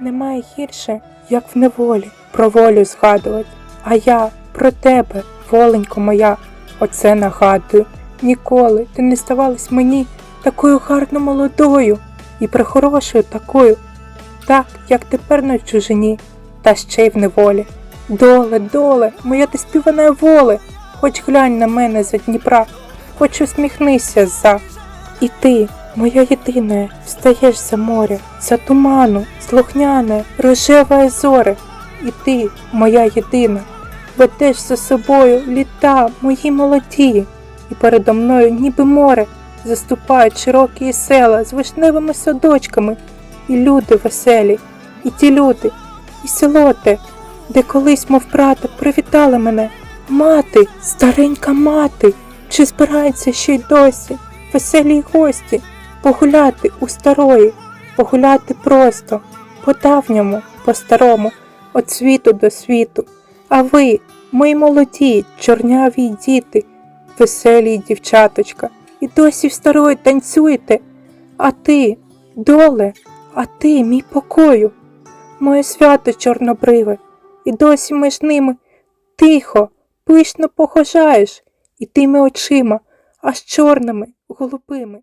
немає гірше, як в неволі про волю згадувати. А я про тебе, воленько моя, оце нагадую. Ніколи ти не ставалась мені такою гарно молодою і прихорошою такою, так, як тепер на чужині, та ще й в неволі. Доле, доле, моя ти співана воле, хоч глянь на мене за Дніпра, хоч усміхнися за. І ти, моя єдина, встаєш за моря, за туману, слухняне, рожеве зоре. І ти, моя єдина, ведеш за собою літа мої молоді, і передо мною, ніби море, заступають широкі села з вишневими садочками, і люди веселі, і ті люди, і село те, де колись, мов брата, привітали мене. Мати, старенька мати, чи збирається ще й досі, веселі гості, погуляти у старої, погуляти просто, по-давньому, по-старому, від світу до світу. А ви, мої молоді, чорняві діти, веселі дівчаточка, і досі в старої танцюєте. А ти, доле, а ти, мій покою, моє свято чорнобриве, і досі між ними тихо, пишно похожаєш, і тими очима, аж чорними, голубими.